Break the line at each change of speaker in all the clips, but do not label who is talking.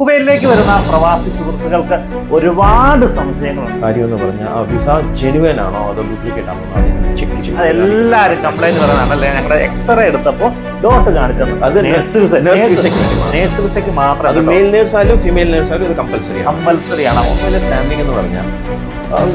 കുവൈലിലേക്ക് വരുന്ന പ്രവാസി സുഹൃത്തുക്കൾക്ക് ഒരുപാട് സംശയങ്ങളുണ്ട്.
കാര്യം എന്ന് പറഞ്ഞാൽ ആ വിസ ജെനുവൻ ആണോ അതോ ഡ്യൂപ്ലിക്കേറ്റ് ആണോ ചെക്ക് ചെയ്യും.
അതെല്ലാരും കംപ്ലൈന്റ് പറയുന്നതാണല്ലേ ഞങ്ങളുടെ എക്സ്റേ എടുത്തപ്പോൾ ഡോട്ട് കാണിച്ചത്
അത്
നേഴ്സ് വിസ. നേഴ്സ് വിസയ്ക്ക് മാത്രം.
അത് മെയിൽ നേഴ്സ് ആയാലും ഫീമെയിൽ നേഴ്സ് ആയാലും ഇത് കമ്പൽസറി
കമ്പൽസറി ആണ്.
ഓഫീസിലെ സ്റ്റാമ്പിംഗ് എന്ന് പറഞ്ഞാൽ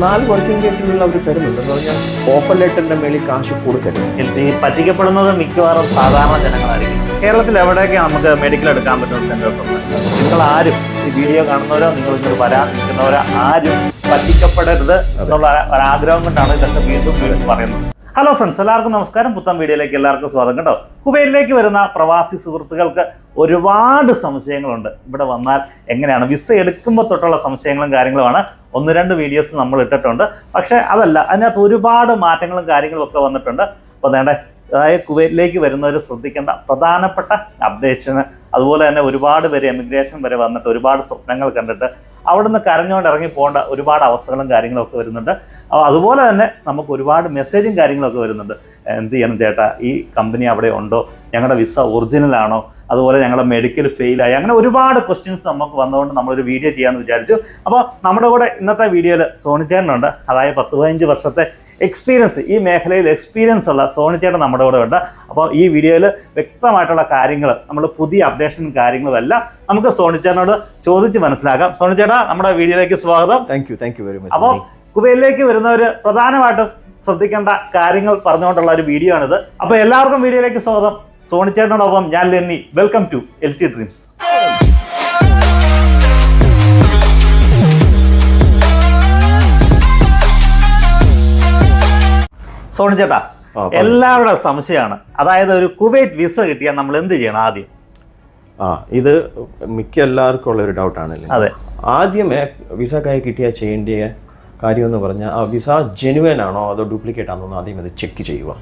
നാല് വർക്കിംഗ് ഡേയ്സിനുള്ളിൽ അവർ തരുന്നുണ്ട് എന്ന് പറഞ്ഞാൽ ഓഫർ ലെറ്ററിന്റെ മേളിൽ കാശ് കൊടുക്കരുത്.
ഈ പറ്റിക്കപ്പെടുന്നത് മിക്കവാറും സാധാരണ ജനങ്ങളായിരിക്കും. കേരളത്തിൽ എവിടെയൊക്കെ നമുക്ക് മെഡിക്കൽ എടുക്കാൻ പറ്റുന്ന സെന്റേഴ്സ് ഉണ്ട്? നിങ്ങൾ ആരും ഈ വീഡിയോ കാണുന്നവരോ നിങ്ങൾ ഇങ്ങോട്ട് വരാൻ നിൽക്കുന്നവരോ ആരും പറ്റിക്കപ്പെടരുത് എന്നുള്ള ഒരു- ഒരാഗ്രഹം കൊണ്ടാണ് ഇതൊക്കെ വീണ്ടും വീണ്ടും പറയുന്നത്. ഹലോ ഫ്രണ്ട്സ് എല്ലാവർക്കും നമസ്കാരം. പുത്തൻ വീഡിയോയിലേക്ക് എല്ലാവർക്കും സ്വാഗതം കേട്ടോ. കുവൈറ്റിലേക്ക് വരുന്ന പ്രവാസി സുഹൃത്തുക്കൾക്ക് ഒരുപാട് സംശയങ്ങളുണ്ട്. ഇവിടെ വന്നാൽ എങ്ങനെയാണ്? വിസ എടുക്കുമ്പോൾ തൊട്ടുള്ള സംശയങ്ങളും കാര്യങ്ങളുമാണ്. ഒന്ന് രണ്ട് വീഡിയോസ് നമ്മൾ ഇട്ടിട്ടുണ്ട്. പക്ഷേ അതല്ല അതിനകത്ത് ഒരുപാട് മാറ്റങ്ങളും കാര്യങ്ങളും ഒക്കെ വന്നിട്ടുണ്ട്. അപ്പോൾ നേടെ അതായത് കുവൈറ്റിലേക്ക് വരുന്നവർ ശ്രദ്ധിക്കേണ്ട പ്രധാനപ്പെട്ട അപ്ഡേഷന് അതുപോലെ തന്നെ ഒരുപാട് പേര് എമിഗ്രേഷൻ വരെ വന്നിട്ട് ഒരുപാട് സ്വപ്നങ്ങൾ കണ്ടിട്ട് അവിടുന്ന് കരഞ്ഞുകൊണ്ട് ഇറങ്ങി പോകേണ്ട ഒരുപാട് അവസ്ഥകളും കാര്യങ്ങളും ഒക്കെ വരുന്നുണ്ട്. അതുപോലെ തന്നെ നമുക്ക് ഒരുപാട് മെസ്സേജും കാര്യങ്ങളൊക്കെ വരുന്നുണ്ട്. എന്ത് ചെയ്യണം ചേട്ടാ? ഈ കമ്പനി അവിടെ ഉണ്ടോ? ഞങ്ങളുടെ വിസ ഒറിജിനൽ ആണോ? അതുപോലെ ഞങ്ങളുടെ മെഡിക്കൽ ഫെയിലായി അങ്ങനെ ഒരുപാട് ക്വസ്റ്റ്യൻസ് നമുക്ക് വന്നതുകൊണ്ട് നമ്മളൊരു വീഡിയോ ചെയ്യാമെന്ന് വിചാരിച്ചു. അപ്പോൾ നമ്മുടെ കൂടെ ഇന്നത്തെ വീഡിയോയിൽ സോണിച്ചേട്ടനുണ്ട്. അതായത് പത്ത് പതിനഞ്ച് വർഷത്തെ എക്സ്പീരിയൻസ് ഈ മേഖലയിൽ എക്സ്പീരിയൻസ് ഉള്ള സോണിച്ചേട്ടൻ നമ്മുടെ കൂടെ ഉണ്ട്. അപ്പോൾ ഈ വീഡിയോയിൽ വ്യക്തമായിട്ടുള്ള കാര്യങ്ങൾ നമ്മൾ പുതിയ അപ്ഡേഷനും കാര്യങ്ങളും എല്ലാം നമുക്ക് സോണിച്ചേട്ടനോട് ചോദിച്ച് മനസ്സിലാക്കാം. സോണി ചേട്ടാ നമ്മുടെ വീഡിയോയിലേക്ക് സ്വാഗതം.
Thank you thank you very much
അപ്പോൾ
മച്ച്
വരുന്നവർ പ്രധാനമായിട്ടും ശ്രദ്ധിക്കേണ്ട കാര്യങ്ങൾ പറഞ്ഞുകൊണ്ടുള്ള ഒരു വീഡിയോ ആണിത്. അപ്പോൾ എല്ലാവർക്കും വീഡിയോയിലേക്ക് സ്വാഗതം. സോണി ചേട്ടനോടൊപ്പം ഞാൻ Lenny welcome to L T Dreams സോണിച്ചേട്ടാ
ചേട്ടാ
എല്ലാവരുടെ സംശയമാണ്. അതായത് ഒരു കുവൈറ്റ് വിസ കിട്ടിയാൽ നമ്മൾ എന്ത് ചെയ്യണം ആദ്യം?
ആ ഇത് മിക്ക എല്ലാവർക്കും ഉള്ള ഒരു ഡൗട്ടാണല്ലേ
അതെ.
ആദ്യമേ വിസ കൈ കിട്ടിയാൽ ചെയ്യേണ്ട കാര്യം എന്ന് പറഞ്ഞാൽ ആ വിസ ജെനുവൻ ആണോ അതോ ഡ്യൂപ്ലിക്കേറ്റ് ആണോ എന്ന് ആദ്യം അത് ചെക്ക് ചെയ്യുക.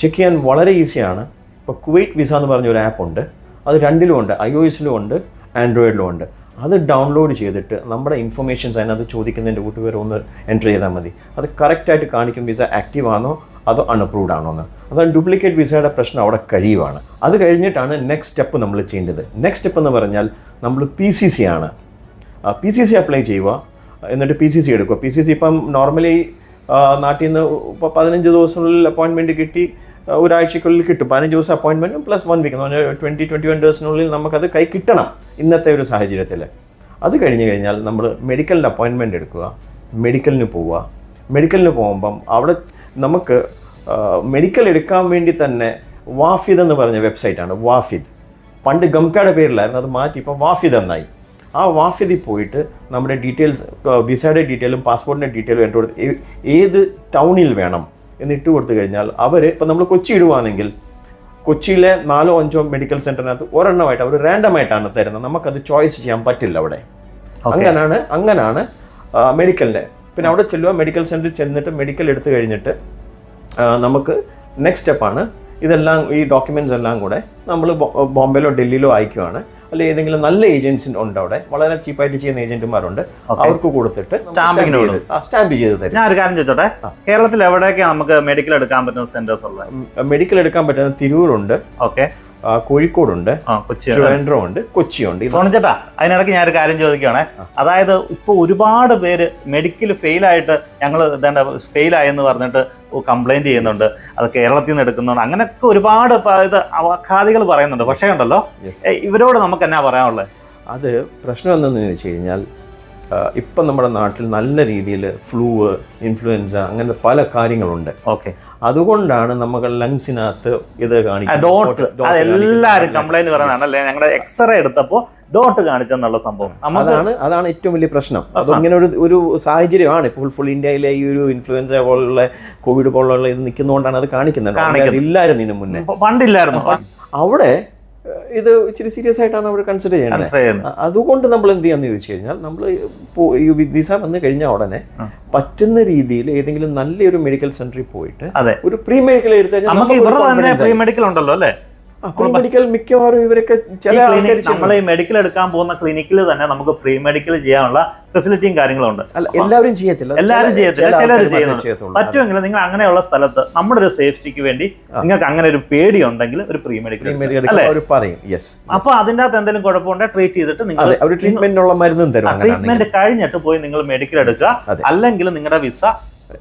ചെക്ക് ചെയ്യാൻ വളരെ ഈസിയാണ് ഇപ്പോൾ കുവൈറ്റ് വിസ എന്ന് പറഞ്ഞ ഒരു ആപ്പ് ഉണ്ട്. അത് രണ്ടിലും ഉണ്ട്. ഐ ഒ എസിലും ഉണ്ട് ആൻഡ്രോയിഡിലും ഉണ്ട്. അത് ഡൗൺലോഡ് ചെയ്തിട്ട് നമ്മുടെ ഇൻഫർമേഷൻസ് അതിനകത്ത് ചോദിക്കുന്നതിന്റെ കൂട്ടുപേർ ഒന്ന് എന്റർ ചെയ്താൽ മതി. അത് കറക്റ്റായിട്ട് കാണിക്കും വിസ ആക്റ്റീവ് ആണോ അതോ അൺഅപ്രൂവ്ഡ് ആണോ എന്ന്. അതാണ് ഡ്യൂപ്ലിക്കേറ്റ് വിസയുടെ പ്രശ്നം അവിടെ കഴിയുവാണ്. അത് കഴിഞ്ഞിട്ടാണ് നെക്സ്റ്റ് സ്റ്റെപ്പ് നമ്മൾ ചെയ്യേണ്ടത്. നെക്സ്റ്റ് സ്റ്റെപ്പ് എന്ന് പറഞ്ഞാൽ നമ്മൾ പി സി സി ആണ്. പി സി സി അപ്ലൈ ചെയ്യുക. എന്നിട്ട് പി സി സി എടുക്കുക. പി സി സി ഇപ്പം നോർമലി നാട്ടിൽ നിന്ന് ഇപ്പോൾ പതിനഞ്ച് ദിവസത്തിനുള്ളിൽ അപ്പോയിൻമെന്റ് കിട്ടി. ഒരാഴ്ചക്കുള്ളിൽ കിട്ടും. പതിനഞ്ച് ദിവസം അപ്പോയിൻമെന്റും പ്ലസ് വൺ വീക്ക് എന്ന് പറഞ്ഞാൽ ട്വന്റി ട്വന്റി വൺ ഡേഴ്സിനുള്ളിൽ നമുക്കത് കൈ കിട്ടണം ഇന്നത്തെ ഒരു സാഹചര്യത്തിൽ അത് കഴിഞ്ഞ് കഴിഞ്ഞാൽ നമ്മൾ മെഡിക്കലിന്റെ അപ്പോയിൻമെന്റ് എടുക്കുക മെഡിക്കലിന് പോവുക. മെഡിക്കലിന് പോകുമ്പം അവിടെ നമുക്ക് മെഡിക്കൽ എടുക്കാൻ വേണ്ടി തന്നെ വാഫിദ് എന്ന് പറഞ്ഞ വെബ്സൈറ്റാണ് വാഫിദ്. പണ്ട് ഗംകയുടെ പേരിലായിരുന്നു അത് മാറ്റി ഇപ്പോൾ വാഫിദ് എന്നായി. ആ വാഫിദിൽ പോയിട്ട് നമ്മുടെ ഡീറ്റെയിൽസ് വിസയുടെ ഡീറ്റെയിലും പാസ്പോർട്ടിന്റെ ഡീറ്റെയിലും എന്റെ ഏത് ടൗണിൽ വേണം എന്ന് ഇട്ട് കൊടുത്തു കഴിഞ്ഞാൽ അവർ ഇപ്പം നമ്മൾ കൊച്ചി ഇടുവാണെങ്കിൽ കൊച്ചിയിലെ നാലോ അഞ്ചോ മെഡിക്കൽ സെന്ററിനകത്ത് ഒരെണ്ണമായിട്ട് അവർ റാൻഡമായിട്ടാണ് തരുന്നത്. നമുക്കത് ചോയ്സ് ചെയ്യാൻ പറ്റില്ല അവിടെ. അങ്ങനാണ് അങ്ങനാണ് മെഡിക്കലിന്റെ പിന്നെ അവിടെ ചെല്ലുക മെഡിക്കൽ സെന്ററിൽ ചെന്നിട്ട് മെഡിക്കൽ എടുത്തു കഴിഞ്ഞിട്ട് നമുക്ക് നെക്സ്റ്റ് സ്റ്റെപ്പാണ് ഇതെല്ലാം ഈ ഡോക്യുമെന്റ്സ് എല്ലാം കൂടെ നമ്മൾ ബോംബെയിലോ ഡൽഹിയിലോ അയക്കുവാണ്. അല്ലെ ഏതെങ്കിലും നല്ല ഏജൻസി ഉണ്ട് അവിടെ. വളരെ ചീപ്പായിട്ട് ചെയ്യുന്ന ഏജന്റുമാരുണ്ട് അവർക്ക് കൊടുത്തിട്ട്
Stamping
സ്റ്റാമ്പ് ചെയ്ത് തരും.
ഞാൻ ഒരു കാര്യം ചോദിച്ചോട്ടെ? കേരളത്തിൽ എവിടെയൊക്കെയാണ് നമുക്ക് മെഡിക്കൽ എടുക്കാൻ പറ്റുന്ന സെന്റേഴ്സ് ഉള്ളത്?
മെഡിക്കൽ എടുക്കാൻ പറ്റുന്ന തിരൂരുണ്ട്.
ഓക്കെ
കോഴിക്കോടുണ്ട്
ആ കൊച്ചി
ട്രിവാൻഡ്രം ഉണ്ട് കൊച്ചിയുണ്ട്
സോണിച്ചേട്ടാ അതിനിടയ്ക്ക് ഞാൻ ഒരു കാര്യം ചോദിക്കുകയാണെ അതായത് ഇപ്പോൾ ഒരുപാട് പേര് മെഡിക്കൽ ഫെയിലായിട്ട് ഞങ്ങൾ ഇതേണ്ട ഫെയിലായെന്ന് പറഞ്ഞിട്ട് കംപ്ലൈന്റ് ചെയ്യുന്നുണ്ട്. അത് കേരളത്തിൽ നിന്ന് എടുക്കുന്നുണ്ട്. അങ്ങനെയൊക്കെ ഒരുപാട് ഇത് അവഖാദികൾ പറയുന്നുണ്ട്. പക്ഷേ ഉണ്ടല്ലോ ഇവരോട് നമുക്ക് എന്നാ പറയാനുള്ളത്
അത് പ്രശ്നം എന്തെന്ന് ചോദിച്ചു കഴിഞ്ഞാൽ ഇപ്പം നമ്മുടെ നാട്ടിൽ നല്ല രീതിയിൽ ഫ്ലൂ ഇൻഫ്ലുവൻസ അങ്ങനത്തെ പല കാര്യങ്ങളുണ്ട്.
ഓക്കെ.
അതുകൊണ്ടാണ് നമുക്ക് ലങ്സിനകത്ത് ഇത് കാണിക്കുന്നത്.
ഡോട്ട്.
dot
അത് എല്ലാവരും
കാണിക്കുന്നത്.
കംപ്ലൈന്റ് പറയുന്നതാണ് അല്ലേ ഞങ്ങളുടെ എക്സ്റേ എടുത്തപ്പോൾ ഡോട്ട് കാണിച്ചെന്നുള്ള സംഭവം.
അതാണ് അതാണ് ഏറ്റവും വലിയ പ്രശ്നം. അപ്പോൾ ഇങ്ങനെ ഒരു ഒരു സാഹചര്യമാണ്. ഇപ്പോൾ ഫുൾ ഇന്ത്യയിലെ ഈ ഒരു ഇൻഫ്ലുവൻസ പോലുള്ള കോവിഡ് പോലുള്ള ഇത് നിൽക്കുന്നതുകൊണ്ടാണ് അത് കാണിക്കുന്നത്. ഇല്ലായിരുന്നു ഇതിനു മുന്നേ.
പണ്ടില്ലായിരുന്നു.
അവിടെ ഇത് ഇച്ചിരി സീരിയസ് ആയിട്ടാണ് അവർ കൺസിഡർ ചെയ്യുന്നത്. അതുകൊണ്ട് നമ്മൾ എന്ത് ചെയ്യാന്ന് ചോദിച്ചു കഴിഞ്ഞാൽ നമ്മൾ ഈ വിസ വന്നു കഴിഞ്ഞ ഉടനെ പറ്റുന്ന രീതിയിൽ ഏതെങ്കിലും നല്ലൊരു മെഡിക്കൽ സെന്ററിൽ പോയിട്ട് ഒരു പ്രീ മെഡിക്കൽ എടുത്തു കഴിഞ്ഞാൽ
നമുക്ക് ഇവരുടെ തന്നെ പ്രീ മെഡിക്കൽ ഉണ്ടല്ലോ അല്ലേ?
മെഡിക്കൽ മിക്കവാറും ഇവരൊക്കെ ചില
നമ്മൾ ഈ മെഡിക്കൽ എടുക്കാൻ പോകുന്ന ക്ലിനിക്കിൽ തന്നെ നമുക്ക് പ്രീ മെഡിക്കൽ ചെയ്യാനുള്ള ഫെസിലിറ്റിയും കാര്യങ്ങളും ഉണ്ട്
എല്ലാവരും ചെയ്യത്തില്ല.
എല്ലാവരും ചെയ്യത്തില്ല ചിലർ ചെയ്യുന്നുണ്ട്. പറ്റുമെങ്കിൽ നിങ്ങൾ അങ്ങനെയുള്ള സ്ഥലത്ത് നമ്മുടെ ഒരു സേഫ്റ്റിക്ക് വേണ്ടി നിങ്ങൾക്ക് അങ്ങനെ ഒരു പേടി ഉണ്ടെങ്കിൽ ഒരു പ്രീ മെഡിക്കൽ
പറയും. യെസ്
അപ്പൊ അതിന്റെ അകത്ത് എന്തെങ്കിലും കുഴപ്പമുണ്ടെങ്കിൽ ട്രീറ്റ് ചെയ്തിട്ട് നിങ്ങൾ
ഒരു ട്രീറ്റ്മെന്റിനുള്ള മരുന്നും തരും
ട്രീറ്റ്മെന്റ് കഴിഞ്ഞിട്ട് പോയി നിങ്ങൾ മെഡിക്കൽ എടുക്കുക. അല്ലെങ്കിൽ നിങ്ങളുടെ വിസ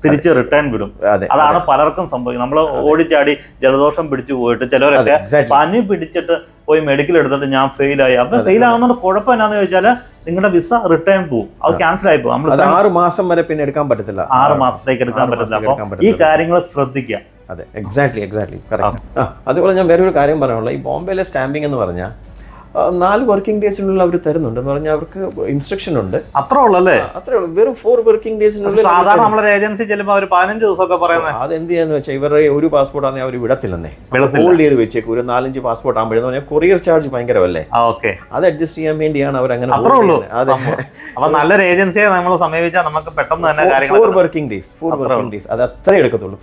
തിരിച്ച് റിട്ടേൺ വിടും.
അതെ
അതാണ് പലർക്കും സംഭവിക്കുന്നത്. നമ്മൾ ഓടിച്ചാടി ജലദോഷം പിടിച്ചു പോയിട്ട് ചിലവരൊക്കെ പനി പിടിച്ചിട്ട് പോയി മെഡിക്കൽ എടുത്തിട്ട് ഞാൻ ഫെയിൽ ആയി. അപ്പൊ ഫെയിൽ ആവുന്നതുകൊണ്ട് കുഴപ്പം എന്നാന്ന് ചോദിച്ചാൽ നിങ്ങളുടെ വിസ റിട്ടേൺ പോകും അത് ക്യാൻസൽ ആയി പോകും നമ്മൾ
ആറ് മാസം വരെ പിന്നെ എടുക്കാൻ പറ്റത്തില്ല.
ആറ് മാസത്തേക്ക് എടുക്കാൻ
പറ്റത്തില്ല.
അപ്പൊ ഈ. കാര്യങ്ങൾ ശ്രദ്ധിക്കുക.
അതെ എക്സാക്ട്ലി എക്സാക്ട്ലി അതുപോലെ ഞാൻ വേറൊരു കാര്യം പറയാനുള്ളത്. ഈ ബോംബെയിലെ സ്റ്റാമ്പിംഗ് എന്ന് പറഞ്ഞാൽ നാല് വർക്കിംഗ് ഡേയ്സിനുള്ളിൽ അവർ തരുന്നുണ്ട് എന്ന് പറഞ്ഞാൽ അവർക്ക് ഇൻസ്ട്രക്ഷൻ ഉണ്ട്.
അത്രേ ഉള്ളല്ലേ
അത്രേ ഉള്ളൂ. വെറും ഫോർ വർക്കിംഗ് ഡേയ്സിനുള്ളിൽ
സാധാരണ നമ്മളെ ഏജൻസി ചെല്ലുമ്പോൾ അവർ പതിനഞ്ച് ദിവസമൊക്കെ പറയുന്നത്
അത് എന്ത് ചെയ്യാന്ന് വെച്ചാൽ ഇവരുടെ ഒരു പാസ്പോർട്ട് ആണെങ്കിൽ അവർ വിടത്തില്ലെന്നേ.
വിടത്തില്ല.
ഹോൾഡ് ചെയ്ത് വെച്ചേക്കും. ഒരു നാലഞ്ച് പാസ്പോർട്ട് ആകുമ്പോഴെന്ന് പറഞ്ഞാൽ കൊറിയർ ചാർജ് ഭയങ്കരമല്ലേ?
ഓക്കെ.
അത് അഡ്ജസ്റ്റ് ചെയ്യാൻ വേണ്ടിയാണ് അവർ അങ്ങനെ
അത്രേ ഉള്ളൂ
അതെ.
അപ്പൊ നല്ലൊരു ഏജൻസിയെ നമ്മൾ സമീപിച്ചാൽ നമുക്ക് പെട്ടെന്ന് തന്നെ
ഫോർ
കാര്യങ്ങൾ
working days four working days അത് അത്രേ എടുക്കത്തുള്ളൂ.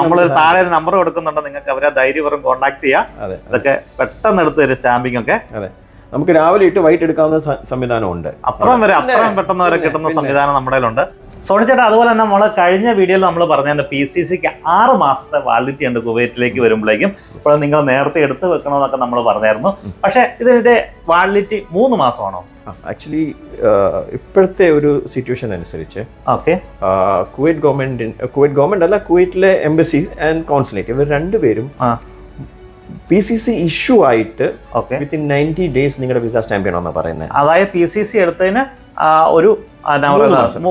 നമ്മൾ താഴെ ഒരു നമ്പർ കൊടുക്കുന്നുണ്ട്. നിങ്ങൾക്ക് അവരെ ധൈര്യപൂർവം കോൺടാക്ട് ചെയ്യാം.
അതെ
ഇതൊക്കെ പെട്ടെന്ന് എടുത്ത് തരും സ്റ്റാമ്പിംഗ് ഒക്കെ
അതെ. നമുക്ക് രാവിലെ ഇട്ട് വൈകിട്ട് എടുക്കാവുന്ന സംവിധാനം സംവിധാനമുണ്ട്.
അത്രയും വരെ അത്രയും പെട്ടെന്ന് വരെ കിട്ടുന്ന സംവിധാനം നമ്മുടെ കയ്യിലുണ്ട്. സോണി ചേട്ടാ അതുപോലെ തന്നെ നമ്മൾ കഴിഞ്ഞ വീഡിയോയിൽ നമ്മൾ പറഞ്ഞ പി സി സിക്ക് ആറ് മാസത്തെ വാലിറ്റി ഉണ്ട് കുവൈറ്റിലേക്ക് വരുമ്പോഴേക്കും. ഇപ്പോൾ നിങ്ങൾ നേരത്തെ എടുത്ത് വെക്കണമെന്നൊക്കെ നമ്മൾ പറഞ്ഞായിരുന്നു. പക്ഷേ ഇതിന്റെ വാലിഡിറ്റി മൂന്ന് മാസമാണോ?
ആക്ച്വലി ഇപ്പോഴത്തെ ഒരു സിറ്റുവേഷൻ അനുസരിച്ച്
okay.
Kuwait government Kuwait government അല്ല കുവൈറ്റിലെ എംബസി ആൻഡ് കോൺസുലേറ്റ് ഇവർ രണ്ടുപേരും
ആ.
പി സി സി ഇഷ്യൂ ആയിട്ട്
ഓക്കെ
വിത്തിൻ നയന്റി ഡേയ്സ് നിങ്ങളുടെ വിസ സ്റ്റാമ്പ് ചെയ്യണമെന്നാണ് പറയുന്നത്
അതായത് പി സി സി എടുത്തതിന് ഒരു തൊണ്ണൂറ് ദിവസം.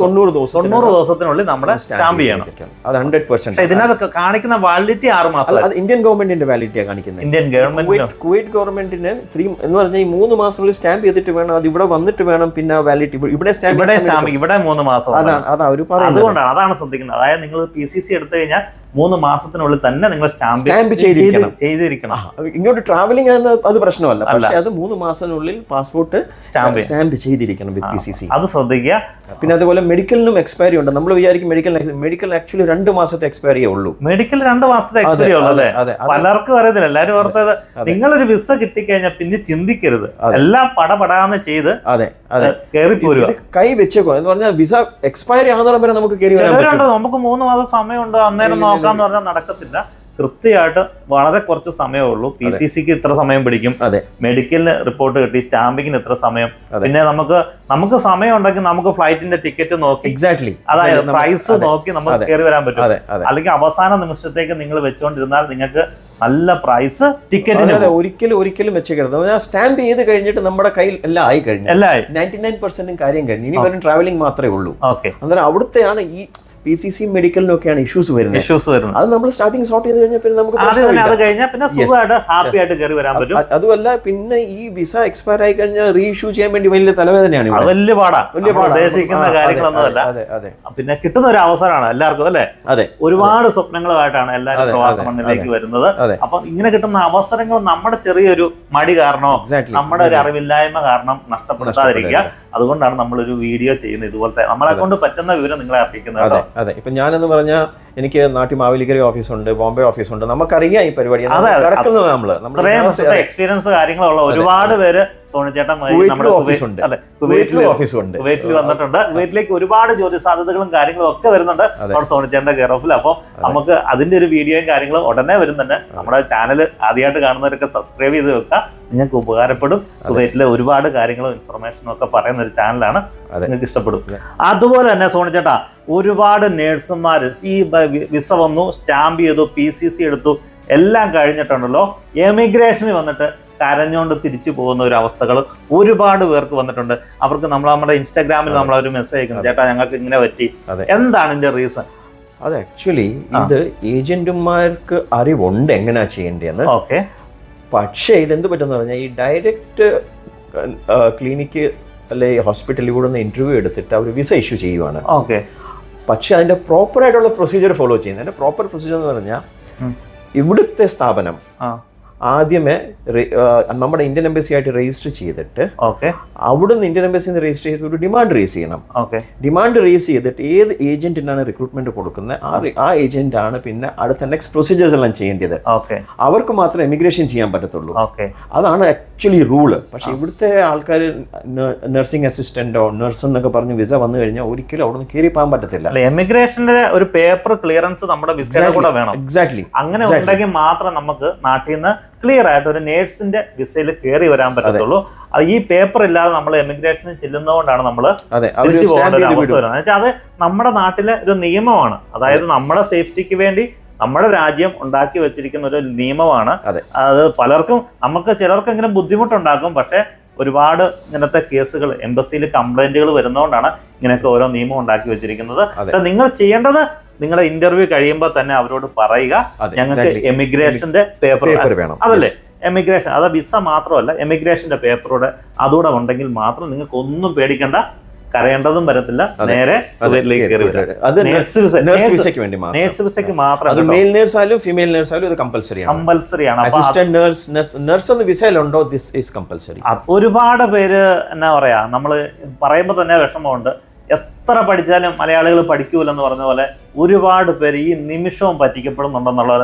തൊണ്ണൂറ് ദിവസം.
തൊണ്ണൂറ് ദിവസത്തിനുള്ളിൽ നമ്മൾ സ്റ്റാമ്പ് ചെയ്യണം.
അത് ഹൺഡ്രഡ് പെർസെന്റ്
ഇതിനകത്ത് കാണിക്കുന്ന വാലിഡിറ്റി ആറ് മാസം
അത് ഇന്ത്യൻ ഗവൺമെന്റിന്റെ വാലിഡിറ്റിയാണ് കാണിക്കുന്നത്
ഇന്ത്യൻ ഗവൺമെന്റ്
കുവൈറ്റ് ഗവൺമെന്റിന് ഫ്രീ എന്ന് പറഞ്ഞാൽ ഈ മൂന്ന് മാസത്തിനുള്ളിൽ സ്റ്റാമ്പ് ചെയ്തിട്ട് വേണം അത് ഇവിടെ വന്നിട്ട് വേണം പിന്നെ വാലിഡിറ്റി ഇവിടെ സ്റ്റാമ്പ്
ഇവിടെ സ്റ്റാമ്പ് ഇവിടെ മൂന്ന് മാസം
അതാണ് അതാ ഒരു
അതുകൊണ്ടാണ് അതാണ് ശ്രദ്ധിക്കുന്നത്. അതായത് നിങ്ങൾ പി സി സി എടുത്തു കഴിഞ്ഞാൽ മൂന്ന് മാസത്തിനുള്ളിൽ തന്നെ നിങ്ങൾ സ്റ്റാമ്പ്
സ്റ്റാമ്പ് ചെയ്തിരിക്കണം. ഇങ്ങോട്ട് ട്രാവലിംഗ് അത് പ്രശ്നമല്ല. പക്ഷേ അത് മൂന്ന് മാസത്തിനുള്ളിൽ പാസ്പോർട്ട്
സ്റ്റാമ്പ്
സ്റ്റാമ്പ് ചെയ്തിരിക്കണം വിത്ത് പി സി സി
അത് ശ്രദ്ധിക്കുക.
പിന്നെ അതുപോലെ മെഡിക്കലിനും എക്സ്പയറി ഉണ്ട്. നമ്മൾ വിചാരിക്കും മെഡിക്കൽ മെഡിക്കൽ ആക്ച്വലി രണ്ട് മാസത്തെ എക്സ്പയറിയേ ഉള്ളൂ.
മെഡിക്കൽ രണ്ട് മാസത്തെ എക്സ്പയറി ഉള്ളൂ അല്ലേ? പലർക്കും അറിയത്തില്ല. എല്ലാരും ഓർത്തത് നിങ്ങളൊരു വിസ കിട്ടിക്കഴിഞ്ഞാൽ പിന്നെ ചിന്തിക്കരുത്. എല്ലാം പടപടാന്ന് ചെയ്ത്
അതെ അതെ.
കയറി പോരുക.
കൈ വെച്ചേക്കോ. എന്ന് പറഞ്ഞാൽ വിസ എക്സ്പയറി ആകുന്നോളം വരെ നമുക്ക് കയറി
നമുക്ക് മൂന്ന് മാസം സമയമുണ്ട്. അന്നേരം നോക്കാന്ന് പറഞ്ഞാൽ നടക്കത്തില്ല. കൃത്യമായിട്ട് വളരെ കുറച്ച് സമയമേ ഉള്ളൂ പി സി സിക്ക് ഇത്ര സമയം പിടിക്കും.
അതെ.
മെഡിക്കലിന് റിപ്പോർട്ട് കിട്ടി സ്റ്റാമ്പിങ്ങിന് ഇത്ര സമയം. പിന്നെ നമുക്ക് നമുക്ക് സമയം ഉണ്ടെങ്കിൽ നമുക്ക് ഫ്ലൈറ്റിന്റെ ടിക്കറ്റ് നോക്കി.
എക്സാക്ട്ലി
അതായത് പ്രൈസ് നോക്കി നമുക്ക്. കയറി വരാൻ പറ്റും. അല്ലെങ്കിൽ അവസാന നിമിഷത്തേക്ക് നിങ്ങൾ വെച്ചുകൊണ്ടിരുന്നാൽ നിങ്ങൾക്ക് നല്ല പ്രൈസ്
ടിക്കറ്റ് ഒരിക്കലും ഒരിക്കലും വെച്ചേക്കരുത്. സ്റ്റാമ്പ് ചെയ്ത് കഴിഞ്ഞിട്ട് നമ്മുടെ കയ്യിൽ എല്ലാം ആയി കഴിഞ്ഞു.
എല്ലാം
നയന്റി നയൻ പെർസെന്റും കാര്യം കഴിഞ്ഞു. ഇനി വെറും ട്രാവലിംഗ് മാത്രമേ ഉള്ളൂ.
ഓക്കെ.
അന്നേരം അവിടുത്തെയാണ് ഈ പി സി സി മെഡിക്കലിനൊക്കെയാണ് ഇഷ്യൂസ് വരുന്നത്.
ഇഷ്യൂസ് വരുന്നത്.
അത് നമ്മൾ സ്റ്റാർട്ടിങ് സോർട്ട് ചെയ്ത് കഴിഞ്ഞാൽ പിന്നെ നമുക്ക്
അത് കഴിഞ്ഞാൽ പിന്നെ സുഖമായിട്ട് ഹാപ്പി ആയിട്ട് കയറി വരാൻ പറ്റും.
അതുമല്ല പിന്നെ ഈ വിസ എക്സ്പയർ ആയി കഴിഞ്ഞാൽ റീഇഷ്യൂ ചെയ്യാൻ വേണ്ടി വലിയ തലവേദനയാണ്.
വലിയ പാടാ.
വലിയ.
ഉദ്ദേശിക്കുന്ന കാര്യങ്ങളൊന്നുമല്ല പിന്നെ കിട്ടുന്ന ഒരു അവസരമാണ് എല്ലാവർക്കും അല്ലെ?
അതെ
ഒരുപാട് സ്വപ്നങ്ങളുമായിട്ടാണ് എല്ലാവരും പ്രവാസ മണ്ണിലേക്ക് വരുന്നത്. അപ്പൊ ഇങ്ങനെ കിട്ടുന്ന അവസരങ്ങൾ നമ്മുടെ ചെറിയൊരു മടി കാരണോ നമ്മുടെ ഒരു അറിവില്ലായ്മ കാരണം നഷ്ടപ്പെടുത്താതിരിക്കുക. അതുകൊണ്ടാണ് നമ്മളൊരു വീഡിയോ ചെയ്യുന്നത് ഇതുപോലത്തെ. നമ്മളെ കൊണ്ട് പറ്റുന്ന വിവരം നിങ്ങളെ അറിയിക്കുന്നത്
അതെ. ഇപ്പം ഞാനെന്ന് പറഞ്ഞാൽ എനിക്ക് നാട്ടിൽ മാവേലിക്കര ഓഫീസുണ്ട് ബോംബെ ഓഫീസുണ്ട്. നമുക്കറിയാം ഈ പരിപാടി.
അതെ.
നമ്മൾ.
എക്സ്പീരിയൻസ് കാര്യങ്ങളുള്ള ഒരുപാട് പേര്
ഓഫീസുണ്ട്.
അതെ കുവൈറ്റിൽ വന്നിട്ടുണ്ട്. കുവൈറ്റിലേക്ക് ഒരുപാട് ജോലി സാധ്യതകളും കാര്യങ്ങളും ഒക്കെ വരുന്നുണ്ട് സോണിച്ചേട്ടന്റെ കെയർ ഓഫിൽ അപ്പോൾ നമുക്ക് അതിന്റെ ഒരു വീഡിയോയും കാര്യങ്ങളും ഉടനെ വരുന്നുണ്ട്. നമ്മുടെ ചാനൽ ആദ്യമായിട്ട് കാണുന്നവരൊക്കെ സബ്സ്ക്രൈബ് ചെയ്ത് വെക്കുക. നിങ്ങൾക്ക് ഉപകാരപ്പെടും. കുവൈറ്റിലെ ഒരുപാട് കാര്യങ്ങളും ഇൻഫർമേഷനും ഒക്കെ പറയുന്ന ഒരു ചാനലാണ് നിങ്ങൾക്ക് ഇഷ്ടപ്പെടും. അതുപോലെ തന്നെ സോണിച്ചേട്ടാ ഒരുപാട് നേഴ്സുമാർ ഈ വിസ വന്നു സ്റ്റാമ്പ് ചെയ്തു പി സി സി എടുത്തു എല്ലാം കഴിഞ്ഞിട്ടുണ്ടല്ലോ. എമിഗ്രേഷനിൽ വന്നിട്ട് കരഞ്ഞുകൊണ്ട് തിരിച്ചു പോകുന്ന ഒരു അവസ്ഥകൾ ഒരുപാട് പേർക്ക് വന്നിട്ടുണ്ട്. അവർക്ക് നമ്മൾ നമ്മുടെ ഇൻസ്റ്റാഗ്രാമിൽ നമ്മൾ ഒരു മെസ്സേജ് അയക്കുന്നു. ചേട്ടാ ഞങ്ങൾക്ക് ഇങ്ങനെ പറ്റി. എന്താണ് ഇതിന്റെ റീസൺ
അത് ആക്ച്വലി ഇത് ഏജന്റുമാർക്ക് അറിവുണ്ട് എങ്ങനെയാ ചെയ്യേണ്ടതെന്ന്.
ഓക്കെ.
പക്ഷേ ഇതെന്ത് പറ്റുമെന്ന് പറഞ്ഞാൽ ഈ ഡയറക്റ്റ് ക്ലിനിക്ക് അല്ലെ ഹോസ്പിറ്റലിൽ കൂടെ ഒന്ന് ഇന്റർവ്യൂ എടുത്തിട്ട് അവർ വിസ ഇഷ്യൂ ചെയ്യുവാണ്.
ഓക്കെ.
പക്ഷേ അതിന്റെ പ്രോപ്പർ ആയിട്ടുള്ള പ്രൊസീജിയർ ഫോളോ ചെയ്യുന്നത്. അതിന്റെ പ്രോപ്പർ പ്രൊസീജിയർ എന്ന് പറഞ്ഞാൽ. ഇവിടുത്തെ സ്ഥാപനം
ആ.
ആദ്യമേ നമ്മുടെ ഇന്ത്യൻ എംബസി ആയിട്ട് രജിസ്റ്റർ ചെയ്തിട്ട്
ഓക്കെ.
അവിടുന്ന് ഇന്ത്യൻ എംബസിന്ന് രജിസ്റ്റർ ചെയ്ത് ഒരു ഡിമാൻഡ് റേസ് ചെയ്യണം.
ഓക്കെ.
ഡിമാൻഡ് റേസ് ചെയ്തിട്ട് ഏത് ഏജന്റിനാണ് റിക്രൂട്ട്മെന്റ് കൊടുക്കുന്നത്? ആ ആ ഏജന്റ് ആണ് പിന്നെ അടുത്ത നെക്സ്റ്റ് പ്രൊസീജിയേഴ്സ് എല്ലാം ചെയ്യേണ്ടത്.
ഓക്കെ.
അവർക്ക് മാത്രമേ എമിഗ്രേഷൻ ചെയ്യാൻ പറ്റത്തുള്ളൂ.
ഓക്കെ.
അതാണ് ആക്ച്വലി റൂൾ പക്ഷെ ഇവിടുത്തെ ആൾക്കാർ നഴ്സിംഗ് അസിസ്റ്റന്റോ നഴ്സ് എന്നൊക്കെ പറഞ്ഞ് വിസ വന്നു കഴിഞ്ഞാൽ ഒരിക്കലും അവിടെ നിന്ന് കയറി പോകാൻ പറ്റത്തില്ല.
എമിഗ്രേഷന്റെ ഒരു പേപ്പർ ക്ലിയറൻസ് നമ്മുടെ വിസയുടെ കൂടെ വേണം.
എക്സാക്ട്ലി
അങ്ങനെ ഉണ്ടെങ്കിൽ മാത്രം നമുക്ക് നാട്ടിൽ നിന്ന് ക്ലിയർ ആയിട്ട് ഒരു നേഴ്സിന്റെ വിസയിൽ കയറി വരാൻ പറ്റത്തുള്ളൂ. അത് ഈ പേപ്പർ ഇല്ലാതെ നമ്മൾ എമിഗ്രേഷനിൽ ചെല്ലുന്നതുകൊണ്ടാണ് നമ്മൾ തിരിച്ചു പോകേണ്ട ഒരു അവസ്ഥ വരുന്നത്. അത് നമ്മുടെ നാട്ടിലെ ഒരു നിയമമാണ്. അതായത് നമ്മുടെ സേഫ്റ്റിക്ക് വേണ്ടി നമ്മുടെ രാജ്യം ഉണ്ടാക്കി വെച്ചിരിക്കുന്ന ഒരു നിയമമാണ്.
അതെ.
പലർക്കും നമുക്ക് ചിലർക്കെങ്കിലും ബുദ്ധിമുട്ടുണ്ടാക്കും. പക്ഷെ ഒരുപാട് ഇങ്ങനത്തെ കേസുകൾ എംബസിയിൽ കംപ്ലൈന്റുകൾ വരുന്നതുകൊണ്ടാണ് ഇങ്ങനെയൊക്കെ ഓരോ നിയമം ഉണ്ടാക്കി വെച്ചിരിക്കുന്നത്. നിങ്ങൾ ചെയ്യേണ്ടത് നിങ്ങളുടെ ഇന്റർവ്യൂ കഴിയുമ്പോൾ തന്നെ അവരോട് പറയുക. ഞങ്ങൾക്ക്. എമിഗ്രേഷന്റെ പേപ്പർ
വേണം.
അതല്ലേ? എമിഗ്രേഷൻ അത് വിസ മാത്രമല്ല എമിഗ്രേഷന്റെ പേപ്പറോടെ അതുകൂടെ ഉണ്ടെങ്കിൽ മാത്രം നിങ്ങൾക്ക് ഒന്നും പേടിക്കണ്ട. കരയേണ്ടതും വരത്തില്ല. നേരെ കുവൈറ്റിലേക്ക് കയറി നേഴ്സ്
വിസയ്ക്ക് മാത്രം. മെയിൽ നേഴ്സ് ആയാലും ഫീമെയിൽ നേഴ്സ് ആയാലും ഇത് കമ്പൽസറി ആണ്.
കമ്പൽസറി ആണ്.
അസിസ്റ്റന്റ് നേഴ്സ് നഴ്സ് എന്ന് വിസയിലുണ്ടോ? ദിസ് ഈസ് കമ്പൽസറി
ഒരുപാട് പേര് എന്നാ പറയാ നമ്മൾ പറയുമ്പോൾ തന്നെ വിഷമമുണ്ട്. എത്ര പഠിച്ചാലും മലയാളികൾ പഠിക്കൂലെന്ന് പറഞ്ഞ പോലെ ഒരുപാട് പേര് ഈ നിമിഷവും പറ്റിക്കപ്പെടുന്നുണ്ടെന്നുള്ള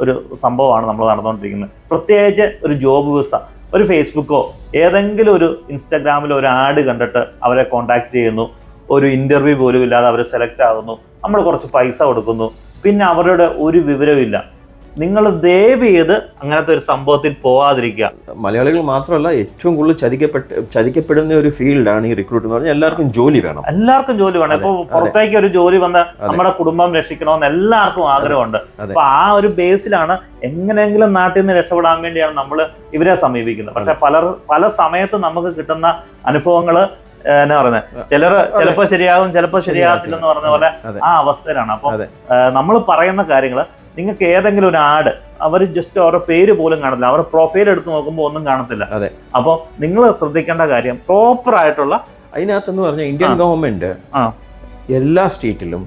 ഒരു സംഭവമാണ് നമ്മൾ നടന്നുകൊണ്ടിരിക്കുന്നത്. പ്രത്യേകിച്ച് ഒരു ജോബ് വിസ. ഒരു ഫേസ്ബുക്കോ ഏതെങ്കിലും ഒരു ഇൻസ്റ്റാഗ്രാമിലോ ഒരു ആഡ് കണ്ടിട്ട് അവരെ കോണ്ടാക്ട് ചെയ്യുന്നു. ഒരു ഇന്റർവ്യൂ പോലും ഇല്ലാതെ അവർ സെലക്ട് ആകുന്നു നമ്മൾ കുറച്ച് പൈസ കൊടുക്കുന്നു. പിന്നെ അവരുടെ ഒരു വിവരമില്ല നിങ്ങൾ ദയവ് ചെയ്ത് അങ്ങനത്തെ ഒരു സംഭവത്തിൽ പോവാതിരിക്കുക.
മലയാളികൾ മാത്രമല്ല ഏറ്റവും കൂടുതൽ ചതിക്കപ്പെട്ട് ചതിക്കപ്പെടുന്ന ഒരു ഫീൽഡാണ് ഈ റിക്രൂട്ട് എന്ന് പറഞ്ഞാൽ എല്ലാവർക്കും ജോലി വേണം.
എല്ലാവർക്കും ജോലി വേണം. ഇപ്പൊ പുറത്തേക്ക് ഒരു ജോലി വന്ന് നമ്മുടെ കുടുംബം രക്ഷിക്കണമെന്ന് എല്ലാവർക്കും ആഗ്രഹമുണ്ട്. അപ്പൊ ആ ഒരു ബേസിലാണ് എങ്ങനെയെങ്കിലും നാട്ടിൽ നിന്ന് രക്ഷപ്പെടാൻ വേണ്ടിയാണ് നമ്മൾ ഇവരെ സമീപിക്കുന്നത്. പക്ഷെ പല പല സമയത്ത് നമുക്ക് കിട്ടുന്ന അനുഭവങ്ങൾ ഏഹ്, എന്നാ പറയുന്നത് ചിലർ ചിലപ്പോ ശരിയാകും ചിലപ്പോ ശരിയാകത്തില്ലെന്ന് പറഞ്ഞ പോലെ ആ അവസ്ഥയിലാണ്. അപ്പൊ നമ്മൾ പറയുന്ന കാര്യങ്ങൾ നിങ്ങൾക്ക് ഏതെങ്കിലും ഒരു ആഡ് അവർ ജസ്റ്റ് അവരുടെ പേര് പോലും കാണില്ല അവരുടെ പ്രൊഫൈൽ എടുത്ത് നോക്കുമ്പോൾ ഒന്നും കാണത്തില്ല.
അതെ.
അപ്പോൾ നിങ്ങൾ ശ്രദ്ധിക്കേണ്ട കാര്യം പ്രോപ്പർ ആയിട്ടുള്ള
അതിനകത്തെന്ന് പറഞ്ഞാൽ ഇന്ത്യൻ. ഗവൺമെന്റ്
ആ.
എല്ലാ സ്റ്റേറ്റിലും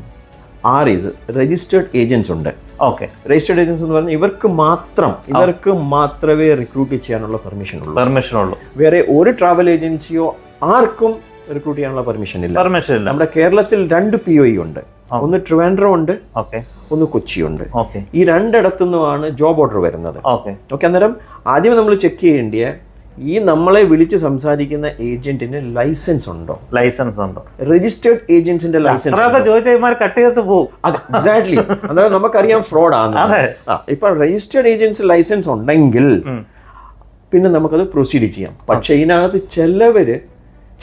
ആർ ഈസ് രജിസ്റ്റേർഡ് ഏജൻസ് ഉണ്ട്.
ഓക്കെ
രജിസ്റ്റേർഡ് ഏജൻസ് എന്ന് പറഞ്ഞാൽ ഇവർക്ക് മാത്രം ഇവർക്ക് മാത്രമേ റിക്രൂട്ട് ചെയ്യാനുള്ള പെർമിഷൻ ഉള്ളൂ.
പെർമിഷൻ ഉള്ളൂ.
വേറെ ഒരു ട്രാവൽ ഏജൻസിയോ ആർക്കും റിക്രൂട്ട് ചെയ്യാനുള്ള പെർമിഷൻ ഇല്ല.
പെർമിഷൻ ഇല്ല.
നമ്മുടെ കേരളത്തിൽ രണ്ട് പി ഒ ഉണ്ട്. ഒന്ന് ട്രിവാൻഡ്രം ഉണ്ട്.
ഓക്കെ.
ഒന്ന് കൊച്ചിയുണ്ട്
ഓക്കെ.
ഈ രണ്ടിടത്തു നിന്നുമാണ് ജോബ് ഓർഡർ വരുന്നത്.
ഓക്കെ.
ഓക്കെ അന്നേരം ആദ്യം നമ്മൾ ചെക്ക് ചെയ്യേണ്ടിയ ഈ നമ്മളെ വിളിച്ച് സംസാരിക്കുന്ന ഏജന്റിന് ലൈസൻസ് ഉണ്ടോ?
ലൈസൻസ് ഉണ്ടോ?
രജിസ്റ്റേർഡ് ഏജന്റ്സിന്റെ ലൈസൻസ്
ചോദിച്ചാൽ കട്ട് ചെയ്തിട്ട് പോകും
എക്സാക്ട്ലി അന്നേരം നമുക്കറിയാം ഫ്രോഡ് ആണ് ഇപ്പൊ രജിസ്റ്റേർഡ് ഏജൻസി ലൈസൻസ് ഉണ്ടെങ്കിൽ. പിന്നെ നമുക്കത് പ്രൊസീഡ് ചെയ്യാം. പക്ഷെ ഇതിനകത്ത് ചിലവര്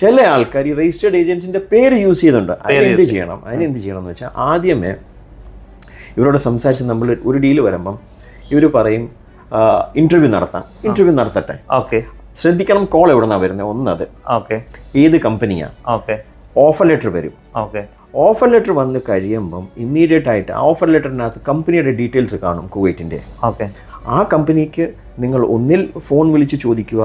ചില ആൾക്കാർ ഈ രജിസ്റ്റേർഡ് ഏജൻസിന്റെ പേര് യൂസ് ചെയ്യുന്നുണ്ട്. അതിന് എന്ത് ചെയ്യണം? അതിന് എന്ത് ചെയ്യണം എന്ന് വെച്ചാൽ ആദ്യമേ ഇവരോട് സംസാരിച്ച് നമ്മൾ ഒരു ഡീൽ വരുമ്പം ഇവർ പറയും ഇന്റർവ്യൂ നടത്താം. ഇന്റർവ്യൂ നടത്തട്ടെ.
ഓക്കെ
ശ്രദ്ധിക്കണം കോൾ എവിടെ നിന്നാണ് വരുന്നത് ഒന്നത്.
ഓക്കെ
ഏത് കമ്പനിയാണ്
ഓക്കെ
ഓഫർ ലെറ്റർ വരും.
ഓക്കെ
ഓഫർ ലെറ്റർ വന്ന് കഴിയുമ്പം ഇമ്മീഡിയറ്റ് ആയിട്ട് ആ ഓഫർ ലെറ്ററിനകത്ത് കമ്പനിയുടെ ഡീറ്റെയിൽസ് കാണും കുവൈറ്റിന്റെ
ഓക്കെ
ആ കമ്പനിക്ക് നിങ്ങൾ ഒന്നിൽ ഫോൺ വിളിച്ച് ചോദിക്കുക.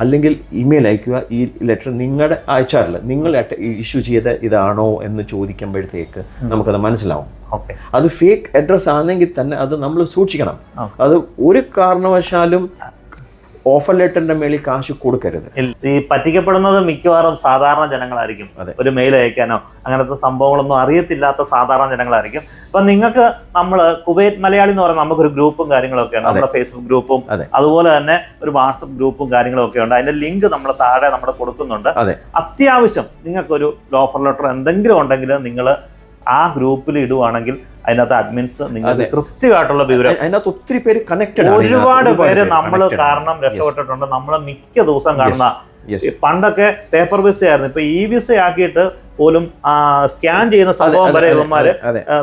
അല്ലെങ്കിൽ ഇമെയിൽ അയക്കുക ഈ ലെറ്റർ നിങ്ങളുടെ അയച്ചാറില്ല നിങ്ങൾ ഇഷ്യൂ ചെയ്ത ഇതാണോ എന്ന് ചോദിക്കുമ്പോഴത്തേക്ക് നമുക്കത് മനസ്സിലാവും.
ഓക്കെ.
അത് ഫേക്ക് അഡ്രസ് ആണെങ്കിൽ തന്നെ അത് നമ്മൾ സൂക്ഷിക്കണം. അത് ഒരു കാരണവശാലും ഓഫർ ലെറ്ററിന്റെ മേളിൽ കാശ് കൊടുക്കരുത്.
ഈ പറ്റിക്കപ്പെടുന്നത് മിക്കവാറും സാധാരണ ജനങ്ങളായിരിക്കും.
അതെ.
ഒരു മെയിൽ അയക്കാനോ അങ്ങനത്തെ സംഭവങ്ങളൊന്നും അറിയത്തില്ലാത്ത സാധാരണ ജനങ്ങളായിരിക്കും. അപ്പൊ നിങ്ങൾക്ക് നമ്മൾ കുവൈറ്റ് മലയാളി എന്ന് പറയുന്ന നമുക്കൊരു ഗ്രൂപ്പും കാര്യങ്ങളൊക്കെ ഉണ്ട് നമ്മുടെ ഫേസ്ബുക്ക് ഗ്രൂപ്പും അതുപോലെ തന്നെ ഒരു വാട്സപ്പ് ഗ്രൂപ്പും കാര്യങ്ങളൊക്കെ ഉണ്ട്. അതിന്റെ ലിങ്ക് നമ്മൾ താഴെ നമ്മൾ കൊടുക്കുന്നുണ്ട്.
അതെ.
അത്യാവശ്യം നിങ്ങൾക്കൊരു ഓഫർ ലെറ്റർ എന്തെങ്കിലും ഉണ്ടെങ്കിൽ നിങ്ങൾ ആ ഗ്രൂപ്പിൽ ഇടുവാണെങ്കിൽ അതിനകത്ത് അഡ്മിൻസ് നിങ്ങൾക്ക് കൃത്യമായിട്ടുള്ള വിവരം
അതിനകത്ത് ഒത്തിരി പേര് കണക്റ്റഡ്
ഒരുപാട് പേര് നമ്മൾ കാരണം രക്ഷപ്പെട്ടിട്ടുണ്ട്. നമ്മൾ മിക്ക ദിവസം കാണുന്ന പണ്ടൊക്കെ പേപ്പർ വിസ ആയിരുന്നു. ഇപ്പൊ ഇ വിസ ആക്കിയിട്ട് പോലും സ്കാൻ ചെയ്യുന്ന സംഭവം വരെ ഇവന്മാര്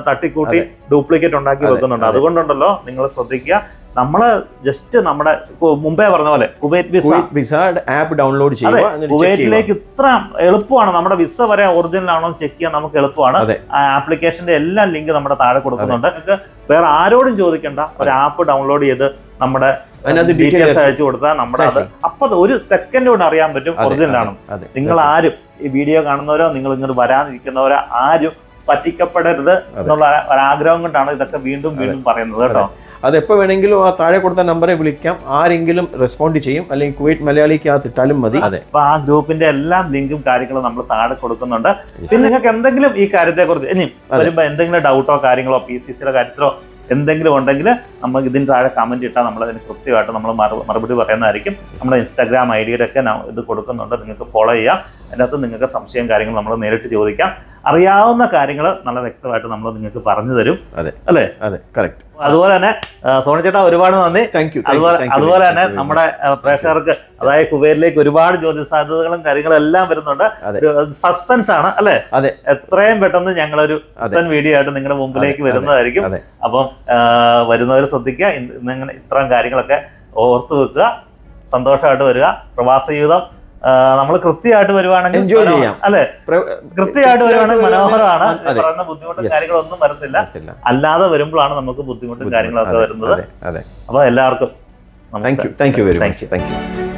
തട്ടിക്കൂട്ടി ഡ്യൂപ്ലിക്കേറ്റ് ഉണ്ടാക്കി വെക്കുന്നുണ്ട്. അതുകൊണ്ടുണ്ടല്ലോ നിങ്ങൾ ശ്രദ്ധിക്കുക. നമ്മൾ ജസ്റ്റ് നമ്മുടെ മുമ്പേ പറഞ്ഞ പോലെ Kuwait visa
visa app download ചെയ്യുക
കുവൈറ്റിലേക്ക് ഇത്ര എളുപ്പമാണ്. നമ്മുടെ വിസ വരെ ഒറിജിനൽ ആണോ ചെക്ക് ചെയ്യാൻ നമുക്ക് എളുപ്പമാണ്. ആപ്ലിക്കേഷന്റെ എല്ലാ ലിങ്ക് നമ്മുടെ താഴെ കൊടുക്കുന്നുണ്ട്. നിങ്ങൾക്ക് വേറെ ആരോടും ചോദിക്കേണ്ട. ഒരു ആപ്പ് ഡൗൺലോഡ് ചെയ്ത് നമ്മുടെ
അതിനകത്ത്
ഡീറ്റെയിൽസ് അയച്ചു കൊടുത്താൽ നമ്മുടെ അത് അപ്പൊ ഒരു സെക്കൻഡ് കൊണ്ട് അറിയാൻ പറ്റും ഒറിജിനൽ ആണ് നിങ്ങൾ ആരും ഈ വീഡിയോ കാണുന്നവരോ നിങ്ങൾ ഇങ്ങോട്ട് വരാനിരിക്കുന്നവരോ ആരും പറ്റിക്കപ്പെടരുത് എന്നുള്ള ഒരാഗ്രഹം കൊണ്ടാണ് ഇതൊക്കെ വീണ്ടും വീണ്ടും പറയുന്നത് കേട്ടോ.
അതെപ്പോൾ വേണമെങ്കിലും ആ താഴെ കൊടുത്ത നമ്പറെ വിളിക്കാം. ആരെങ്കിലും റെസ്പോണ്ട് ചെയ്യും. അല്ലെങ്കിൽ കുവൈറ്റ് മലയാളിക്ക് ആ ഇട്ടാലും മതി. അതെ.
അപ്പൊ ആ ഗ്രൂപ്പിന്റെ എല്ലാ ലിങ്കും കാര്യങ്ങളും നമ്മൾ താഴെ കൊടുക്കുന്നുണ്ട്. പിന്നെ നിങ്ങൾക്ക് എന്തെങ്കിലും ഈ കാര്യത്തെ കുറിച്ച് ഇനി വരുമ്പോ എന്തെങ്കിലും ഡൗട്ടോ കാര്യങ്ങളോ പി സി സിയുടെ കാര്യത്തിലോ എന്തെങ്കിലും ഉണ്ടെങ്കിൽ നമ്മൾ ഇതിന് താഴെ കമന്റ് ഇട്ടാൽ നമ്മൾ അതിന് കൃത്യമായിട്ട് നമ്മൾ മറുപടി പറയുന്നതായിരിക്കും. നമ്മുടെ ഇൻസ്റ്റാഗ്രാം ഐ ഡിയുടെ ഒക്കെ ഇത് കൊടുക്കുന്നുണ്ട്. നിങ്ങൾക്ക് ഫോളോ ചെയ്യാം. അതിനകത്ത് നിങ്ങൾക്ക് സംശയം കാര്യങ്ങൾ നമ്മൾ നേരിട്ട് ചോദിക്കാം. അറിയാവുന്ന കാര്യങ്ങൾ നല്ല വ്യക്തമായിട്ട് നമ്മൾ നിങ്ങൾക്ക് പറഞ്ഞു തരും.
അതെ.
അല്ലേ?
അതെ കറക്റ്റ്
അതുപോലെ തന്നെ സോണി ചേട്ടാ ഒരുപാട് നന്ദി.
താങ്ക് യു
അതുപോലെ അതുപോലെ തന്നെ നമ്മുടെ പ്രേക്ഷകർക്ക് അതായത് കുബേരിലേക്ക് ഒരുപാട് ജോലി സാധ്യതകളും കാര്യങ്ങളും എല്ലാം വരുന്നുണ്ട്. സസ്പെൻസ് ആണ് അല്ലെ?
അതെ.
എത്രയും പെട്ടെന്ന് ഞങ്ങളൊരു. വീഡിയോ ആയിട്ട് നിങ്ങളുടെ മുമ്പിലേക്ക് വരുന്നതായിരിക്കും. അപ്പം വരുന്നവർ ശ്രദ്ധിക്കുക. നിങ്ങൾ ഇത്രയും കാര്യങ്ങളൊക്കെ ഓർത്തു വെക്കുക. സന്തോഷമായിട്ട് വരിക. പ്രവാസ ജീവിതം നമ്മൾ കൃത്യമായിട്ട് വരുവാണെങ്കിൽ എൻജോയ്
ചെയ്യാം.
അല്ലെ? കൃത്യമായിട്ട് വരുവാണെങ്കിൽ മനോഹരമാണ്. പറയുന്ന ബുദ്ധിമുട്ടും. കാര്യങ്ങളൊന്നും വരത്തില്ല. അല്ലാതെ വരുമ്പോഴാണ് നമുക്ക് ബുദ്ധിമുട്ടും കാര്യങ്ങളൊക്കെ വരുന്നത്. അപ്പൊ എല്ലാവർക്കും
thank you thank you very much thank you